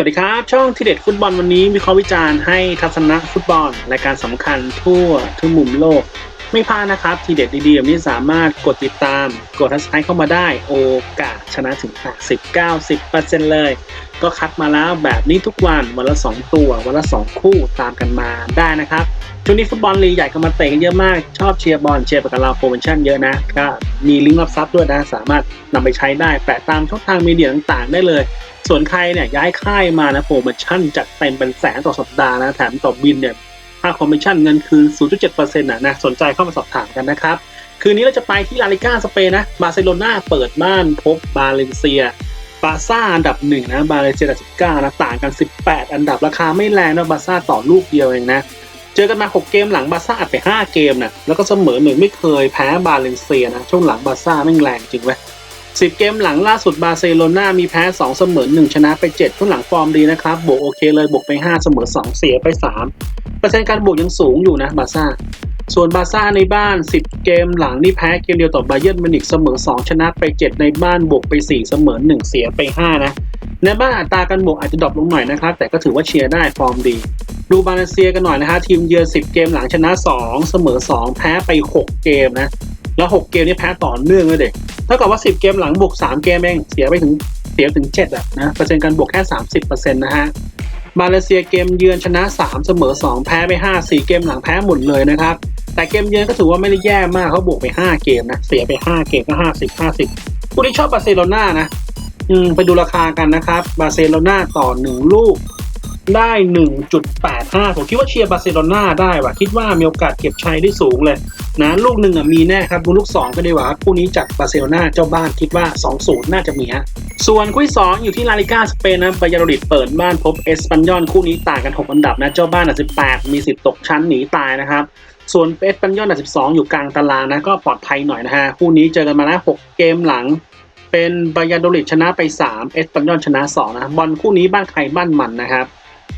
สวัสดีครับ ช่องทีเด็ดฟุตบอลวันนี้วิเคราะห์วิจารณ์ให้ทัศนะฟุตบอลรายการสำคัญทั่วทุกมุมโลก ไม่พลาดนะครับ ทีเด็ดดีๆแบบนี้สามารถกดติดตาม กดทัสไครเข้ามาได้โอกาสชนะถึง 80-90%เลย ก็คัดมาแล้วแบบนี้ทุกวันวันละ 2 ตัว วันละ 2 คู่ตามกันมาได้นะครับ ช่วงนี้ฟุตบอลลีกใหญ่ก็มาเตะกันเยอะมาก ชอบเชียร์บอลเชียร์กับเราโปรโมชั่นเยอะนะ ก็มีลิงก์รับทรัพย์ด้วยนะ สามารถนำไปใช้ได้แปะตามช่องทางมีเดียต่างๆ ได้เลย ส่วนใครเนี่ยย้ายค่ายมานะโปรโมชั่นจัดเต็มเป็นแสนต่อสัปดาห์นะแถมต่อบินเนี่ยค่าคอมมิชชั่นเงินคืน 0.7%นะนะสนใจเข้ามาสอบถามกันนะครับ คืนนี้เราจะไปที่ลาลิก้าสเปนนะบาร์เซโลนาเปิดบ้านพบบาเลนเซียบาซ่าอันดับหนึ่งนะบาเลนเซียอันดับ19นะต่างกัน 18 อันดับราคาไม่แรงนะบาซ่าต่อลูกเดียวเองนะ เจอกันมา 6 เกมหลังบาซ่าอัดไป 5 เกมนะแล้วก็เสมอหนึ่งไม่เคยแพ้บาเลนเซียนะช่วงหลังบาซ่าแม่งแรงจริงเว้ย10เกมหลังล่าสุดบาร์เซโลนามีแพ้ 2 เสมอ 1 ชนะไป 7 ช่วงหลังฟอร์มดีนะครับ บวกโอเคเลย บวกไป 5 เสมอ 2 เสียไป 3 เปอร์เซ็นต์การบวกยังสูงอยู่นะบาซ่าส่วนบาซ่าในบ้าน 10 เกมหลังนี่แพ้เกมเดียวต่อบาเยิร์นมิวนิกเสมอ 2 ชนะไป 7 ในบ้านบวกไป 4 เสมอ 1 เสียไป 5 นะในบ้านอัตราการบวกอาจจะดรอปลงหน่อยนะครับ แต่ก็ถือว่าเชียร์ได้ฟอร์มดี ดูบาเลเซียกันหน่อยนะฮะทีมเยือน10 เกมหลังชนะ 2 เสมอ 2 แพ้ไป 6 เกมนะ แล้ว 6 เกมนี้แพ้ต่อเนื่องเลยเด็กเท่ากับว่า 10 เกมหลังบวก 3 เกมเองเสียไปถึงเสียถึง7อะนะเปอร์เซ็นต์การบวกแค่ 30%นะฮะมาเลเซียเกมเยือนชนะ 3 เสมอ 2 แพ้ไป 5 4 เกมหลังแพ้หมดเลยนะครับแต่เกมเยือนก็ถือว่าไม่ได้แย่มากเขาบวกไป 5 เกมนะเสียไป 5 เกมก็ 50 50ผู้ที่ชอบบาร์เซโลนานะอืมไปดูราคากันนะครับบาร์เซโลนาต่อ 1 ลูก ได้ 1.85 ผมคิดว่าเชียร์บาร์เซโลนาได้ว่ะ คิดว่ามีโอกาสเก็บชัยได้สูงเลย นะลูกหนึ่งอะมีแน่ครับ ดูลูก 2 ก็ดีกว่าคู่นี้จากบาร์เซโลนาเจ้าบ้านคิดว่า 2-0 น่าจะมีฮะ ส่วนคู่ที่สองอยู่ที่ลาลิก้าสเปนนะบายาโดริดเปิดบ้านพบเอสปันยอนคู่นี้ต่างกัน 6 อันดับนะเจ้าบ้านอันดับ18 มีสิทธิ์ตกชั้นหนีตายนะครับส่วนเอสปันยอนอันดับ12 อยู่กลางตารางนะก็ปลอดภัยหน่อยนะฮะคู่นี้เจอกันมาแล้ว6เกมหลังเป็นบายาโดริดชนะไป 3 เอสปันยอนชนะ 2 นะบอลคู่นี้บ้านใครบ้านมันนะครับ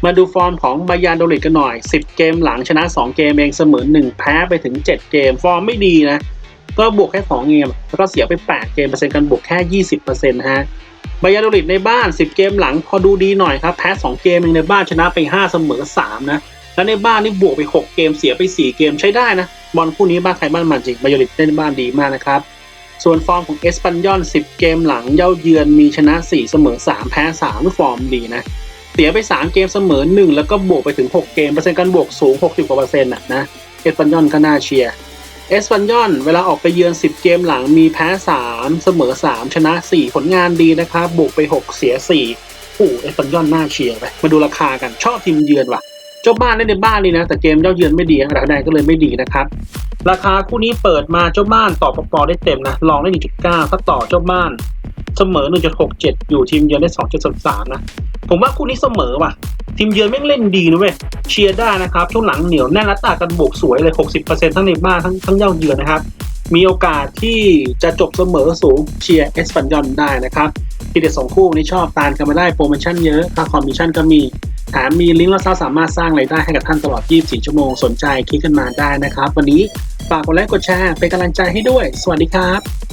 มาดูฟอร์มของบายาโดริดกันหน่อย 10 เกมหลังชนะ 2 เกมเองเสมอ1 แพ้ไปถึง 7 เกม ฟอร์มไม่ดีนะ ก็บวกแค่ 2 เกม แล้วก็เสียไป 8 เกมเปอร์เซ็นต์การบวกแค่ 20%นะฮะบายาโดริดในบ้าน 10 เกมหลังพอดูดีหน่อยครับ แพ้ 2 เกมเองในบ้านชนะไป 5 เสมอ 3 นะ แล้วในบ้านนี่บวกไป 6 เกมเสียไป 4 เกมใช้ได้นะ บอลคู่นี้บ้านใครบ้านมันจริงบายาโดริดเล่นบ้านดีมากนะครับส่วนฟอร์มของเอสปันยอน 10 เกมหลังเย่าเยือนมีชนะ 4 เสมอ 3 แพ้3ฟอร์มดีนะ สียไป 3 เกมเสมอ 1 แล้วก็บวกไปถึง 6 เกม เปอร์เซ็นต์การบวกสูง 60กว่าเปอร์เซ็นต์น่ะนะเอสปันยอนก็น่าเชียร์เอสปันยอนเวลาออกไปเยือน 10 เกมหลังมีแพ้ 3 เสมอ 3 ชนะ 4 ผลงานดีนะครับบวกไป 6 เสีย 4 โอ้เอสปันยอนน่าเชียร์ไปมาดูราคากันชอบทีมเยือนว่ะเจ้าบ้านเล่นในบ้านดีนะ แต่เกมเจ้าเยือนไม่ดีอันดับคะแนนก็เลยไม่ดีนะครับราคาคู่นี้เปิดมาเจ้าบ้านต่อปปได้เต็มนะลองได้1.9ถ้าต่อเจ้าบ้าน เสมอ 1.67 อยู่ทีมเยือนได้ 2.33 นะ ผมว่าคู่นี้เสมอว่ะ ทีมเยือนแม่งเล่นดีนะเว้ย เชียร์ได้นะครับ ช่วงหลังเหนียวแน่นและตากันบวกสวยเลย 60%ทั้งในบ้านทั้งทั้งเย่าเยือนนะครับ มีโอกาสที่จะจบเสมอสูงเชียร์เอสปันยอนได้นะครับทีเด็ดสองคู่นี้ชอบตานกันมาได้โปรโมชั่นเยอะค่าคอมมิชชั่นก็มีแถมมีลิงก์และสามารถสร้างรายได้ให้กับท่านตลอด 24 ชั่วโมง สนใจคลิกกันมาได้นะครับ วันนี้ฝากกดไลค์กดแชร์เป็นกำลังใจให้ด้วย สวัสดีครับ